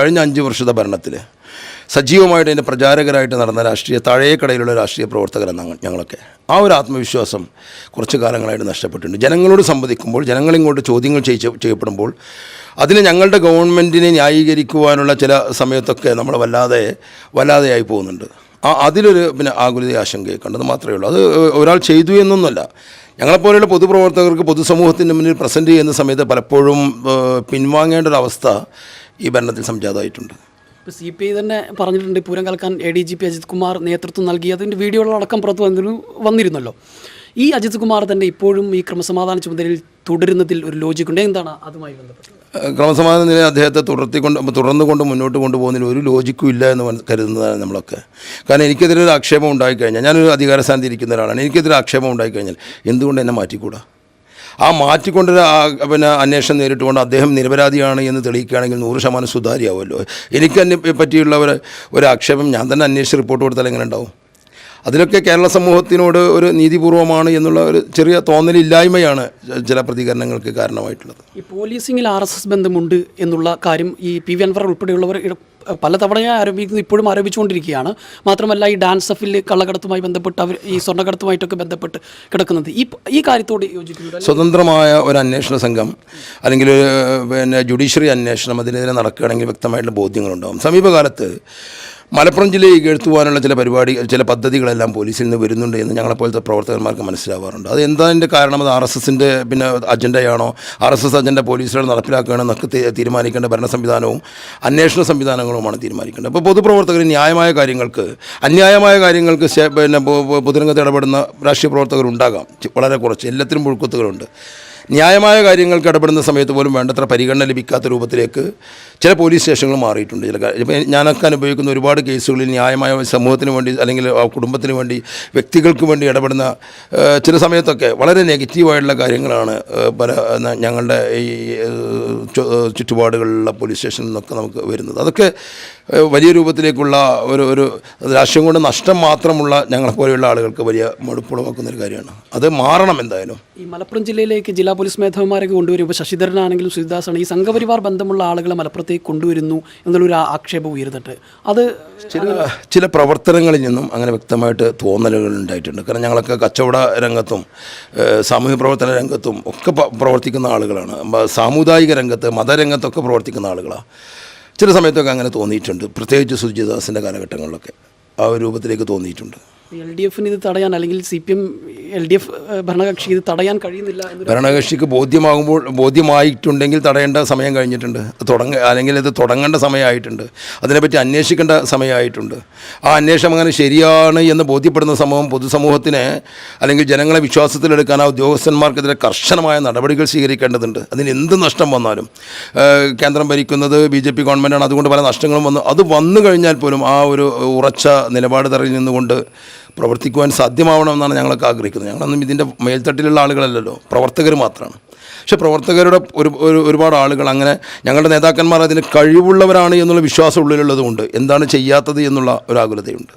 കഴിഞ്ഞ അഞ്ച് വർഷത്തെ ഭരണത്തിൽ സജീവമായിട്ട് അതിന്റെ പ്രചാരകരായിട്ട് നടന്ന രാഷ്ട്രീയ താഴേക്കടയിലുള്ള രാഷ്ട്രീയ പ്രവർത്തകരെന്ന ഞങ്ങളൊക്കെ. ആ ഒരു ആത്മവിശ്വാസം കുറച്ച് കാലങ്ങളായിട്ട് നഷ്ടപ്പെട്ടിട്ടുണ്ട്. ജനങ്ങളോട് സംവദിക്കുമ്പോൾ ജനങ്ങളിങ്ങോട്ട് ചോദ്യങ്ങൾ ചെയ്യ ചെയ്യപ്പെടുമ്പോൾ അതിന് ഞങ്ങളുടെ ഗവൺമെന്റിനെ ന്യായീകരിക്കുവാനുള്ള ചില സമയത്തൊക്കെ നമ്മൾ വല്ലാതെ വല്ലാതെയായി പോകുന്നുണ്ട്. ആ അതിലൊരു പിന്നെ ആകുലത ആശങ്കയൊക്കെ ഉണ്ടെന്ന് മാത്രമേ ഉള്ളൂ. അത് ഒരാൾ ചെയ്തു എന്നൊന്നുമല്ല. ഞങ്ങളെപ്പോലെയുള്ള പൊതുപ്രവർത്തകർക്ക് പൊതുസമൂഹത്തിന്റെ മുന്നിൽ പ്രസന്റ് ചെയ്യുന്ന സമയത്ത് പലപ്പോഴും പിൻവാങ്ങേണ്ട ഒരു അവസ്ഥ ഈ ഭരണത്തിൽ സംജാതമായിട്ടുണ്ട്. ഇപ്പോൾ സി പി ഐ തന്നെ പറഞ്ഞിട്ടുണ്ട് Pooram കലക്കാൻ A D G P Ajith Kumar നേതൃത്വം നൽകി. അതിന്റെ വീഡിയോകളടക്കം പുറത്ത് വന്നിരു വന്നിരുന്നല്ലോ. ഈ അജിത് കുമാർ തന്നെ ഇപ്പോഴും ഈ ക്രമസമാധാന ചുമതലയിൽ തുടരുന്നതിൽ ഒരു ലോജിക്കുണ്ട് എന്താണ് അതുമായി ബന്ധപ്പെട്ടത്? ഏഹ്, ക്രമസമാധാന നില അദ്ദേഹത്തെ തുടർത്തിക്കൊണ്ട് തുടർന്നുകൊണ്ട് മുന്നോട്ട് കൊണ്ടുപോകുന്നതിൽ ഒരു ലോജിക്കും ഇല്ല എന്ന് കരുതുന്നതാണ് നമ്മളൊക്കെ. കാരണം എനിക്കെതിരെ ഒരു ആക്ഷേപം ഉണ്ടായിക്കഴിഞ്ഞാൽ ഞാനൊരു അധികാര ഇരിക്കുന്ന ഒരാളാണ്. എനിക്കെതിരെ ആക്ഷേപം ഉണ്ടായിക്കഴിഞ്ഞാൽ എന്തുകൊണ്ട് എന്നെ മാറ്റിക്കൂടാ? ആ മാറ്റിക്കൊണ്ടൊരു ആ- പിന്നെ അന്വേഷണം നേരിട്ടുകൊണ്ട് അദ്ദേഹം നിരപരാധിയാണ് എന്ന് തെളിയിക്കുകയാണെങ്കിൽ നൂറ് ശതമാനം സുതാര്യമാവുമല്ലോ. എനിക്ക് അതിനെ പറ്റിയുള്ള ഒരു ഒരു ആക്ഷേപം ഞാൻ തന്നെ അന്വേഷിച്ച് റിപ്പോർട്ട് കൊടുത്താൽ എങ്ങനെ ഉണ്ടാവും? അതിലൊക്കെ കേരള സമൂഹത്തിനോട് ഒരു നീതിപൂർവമാണ് എന്നുള്ള ഒരു ചെറിയ തോന്നലില്ലായ്മയാണ് ചില പ്രതികരണങ്ങൾക്ക് കാരണമായിട്ടുള്ളത്. ഈ പോലീസിങ്ങിൽ ആർ എസ് എസ് ബന്ധമുണ്ട് എന്നുള്ള കാര്യം ഈ പി വി അൻവർ ഉൾപ്പെടെയുള്ളവർ പലതവണയായി ആരോപിക്കുന്നു ഇപ്പോഴും ആരോപിച്ചുകൊണ്ടിരിക്കുകയാണ് മാത്രമല്ല ഈ ഡാൻസ് എഫിൽ കള്ളക്കടത്തുമായി ബന്ധപ്പെട്ട് അവർ ഈ സ്വർണക്കടത്തുമായിട്ടൊക്കെ ബന്ധപ്പെട്ട് കിടക്കുന്നത്. ഈ ഈ കാര്യത്തോട് യോജിക്കുന്നു സ്വതന്ത്രമായ ഒരു അന്വേഷണ സംഘം അല്ലെങ്കിൽ പിന്നെ ജുഡീഷ്യറി അന്വേഷണം അതിനെതിരെ നടക്കുകയാണെങ്കിൽ വ്യക്തമായിട്ടുള്ള ബോധ്യങ്ങളുണ്ടാകും സമീപകാലത്ത് മലപ്പുറം ജില്ലയെ ഇകഴ്ത്തുവാനുള്ള ചില പരിപാടി ചില പദ്ധതികളെല്ലാം പോലീസിൽ നിന്ന് വരുന്നുണ്ട് എന്ന് ഞങ്ങളെപ്പോലത്തെ പ്രവർത്തകന്മാർക്ക് മനസ്സിലാവാറുണ്ട്. അത് എന്താതിന്റെ കാരണം? അത് ആർ എസ് എസിന്റെ പിന്നെ അജണ്ടയാണോ? ആർ എസ് എസ് അജണ്ട പോലീസുകൾ നടപ്പിലാക്കുകയാണോ എന്നൊക്കെ തീരുമാനിക്കേണ്ട ഭരണ സംവിധാനവും അന്വേഷണ സംവിധാനങ്ങളുമാണ് തീരുമാനിക്കേണ്ടത്. അപ്പോൾ പൊതുപ്രവർത്തകർ ന്യായമായ കാര്യങ്ങൾക്ക് അന്യായമായ കാര്യങ്ങൾക്ക് പിന്നെ പൊതുരംഗത്ത് ഇടപെടുന്ന രാഷ്ട്രീയ ചി- വളരെ കുറച്ച്. എല്ലാത്തിനും പുഴുക്കുത്തുകളുണ്ട് ന്യായമായ കാര്യങ്ങൾക്ക് ഇടപെടുന്ന സമയത്ത് പോലും വേണ്ടത്ര പരിഗണന ലഭിക്കാത്ത രൂപത്തിലേക്ക് ചില പോലീസ് സ്റ്റേഷനുകൾ മാറിയിട്ടുണ്ട്. ചില ഞാനൊക്കെ അനുഭവിക്കുന്ന ഒരുപാട് കേസുകളിൽ ന്യായമായ സമൂഹത്തിന് വേണ്ടി അല്ലെങ്കിൽ ആ കുടുംബത്തിന് വേണ്ടി വ്യക്തികൾക്ക് വേണ്ടി ഇടപെടുന്ന ചില സമയത്തൊക്കെ വളരെ നെഗറ്റീവായിട്ടുള്ള കാര്യങ്ങളാണ് പല ഞങ്ങളുടെ ഈ ചുറ്റുപാടുകളിലുള്ള പോലീസ് സ്റ്റേഷനിൽ നിന്നൊക്കെ നമുക്ക് വരുന്നത്. അതൊക്കെ വലിയ രൂപത്തിലേക്കുള്ള ഒരു ഒരു രാഷ്ട്രീയം കൊണ്ട് നഷ്ടം മാത്രമുള്ള ഞങ്ങളെപ്പോലെയുള്ള ആളുകൾക്ക് വലിയ മടുപ്പുളവാക്കുന്ന ഒരു കാര്യമാണ്. അത് മാറണം എന്തായാലും. ഈ മലപ്പുറം ജില്ലയിലേക്ക് ജില്ലാ പോലീസ് മേധാവിമാരൊക്കെ കൊണ്ടുവരുമ്പോൾ ശശിധരനാണെങ്കിലും സുരിദാസാണ് ഈ സംഘപരിവാർ ബന്ധമുള്ള ആളുകളെ മലപ്പുറത്തേക്ക് കൊണ്ടുവരുന്നു എന്നുള്ളൊരു ആക്ഷേപം ഉയരുന്നുണ്ട്. അത് ചില ചില പ്രവർത്തനങ്ങളിൽ നിന്നും അങ്ങനെ വ്യക്തമായിട്ട് തോന്നലുകൾ ഉണ്ടായിട്ടുണ്ട്. കാരണം ഞങ്ങളൊക്കെ കച്ചവട രംഗത്തും സാമൂഹ്യ പ്രവർത്തന രംഗത്തും ഒക്കെ പ്രവർത്തിക്കുന്ന ആളുകളാണ്. സാമുദായിക രംഗത്ത് മതരംഗത്തൊക്കെ പ്രവർത്തിക്കുന്ന ആളുകളാണ് ചില സമയത്തൊക്കെ അങ്ങനെ തോന്നിയിട്ടുണ്ട്. പ്രത്യേകിച്ച് സുജിദാസിന്റെ കാലഘട്ടങ്ങളിലൊക്കെ ആ ഒരു രൂപത്തിലേക്ക് തോന്നിയിട്ടുണ്ട്. എൽ ഡി എഫിന് ഇത് തടയാൻ അല്ലെങ്കിൽ C P M L D F ഭരണകക്ഷി ഇത് തടയാൻ കഴിയുന്നില്ല ഭരണകക്ഷിക്ക് ബോധ്യമാകുമ്പോൾ ബോധ്യമായിട്ടുണ്ടെങ്കിൽ തടയേണ്ട സമയം കഴിഞ്ഞിട്ടുണ്ട്. തുടങ്ങ അല്ലെങ്കിൽ ഇത് തുടങ്ങേണ്ട സമയമായിട്ടുണ്ട്. അതിനെപ്പറ്റി അന്വേഷിക്കേണ്ട സമയമായിട്ടുണ്ട്. ആ അന്വേഷണം അങ്ങനെ ശരിയാണ് എന്ന് ബോധ്യപ്പെടുന്ന സമൂഹം പൊതുസമൂഹത്തിന് അല്ലെങ്കിൽ ജനങ്ങളെ വിശ്വാസത്തിലെടുക്കാൻ ആ ഉദ്യോഗസ്ഥന്മാർക്കെതിരെ കർശനമായ നടപടികൾ സ്വീകരിക്കേണ്ടതുണ്ട്. അതിന് എന്ത് നഷ്ടം വന്നാലും. കേന്ദ്രം ഭരിക്കുന്നത് ബി ജെ പി ഗവൺമെന്റാണ് അതുകൊണ്ട് പല നഷ്ടങ്ങളും വന്നു. അത് വന്നു കഴിഞ്ഞാൽ പോലും ആ ഒരു ഉറച്ച നിലപാട് തറയിൽ നിന്നുകൊണ്ട് പ്രവർത്തിക്കുവാൻ സാധ്യമാവണമെന്നാണ് ഞങ്ങളൊക്കെ ആഗ്രഹിക്കുന്നത്. ഞങ്ങളൊന്നും ഇതിന്റെ മേൽത്തട്ടിലുള്ള ആളുകളല്ലല്ലോ. പ്രവർത്തകർ മാത്രമാണ്. പക്ഷേ പ്രവർത്തകരുടെ ഒരു ഒരു ഒരുപാട് ആളുകൾ അങ്ങനെ ഞങ്ങളുടെ നേതാക്കന്മാർ അതിന് കഴിവുള്ളവരാണ് എന്നുള്ള വിശ്വാസം ഉള്ളിലുള്ളതുകൊണ്ട് എന്താണ് ചെയ്യാത്തത് എന്നുള്ള ഒരു ആകുലതയുണ്ട്.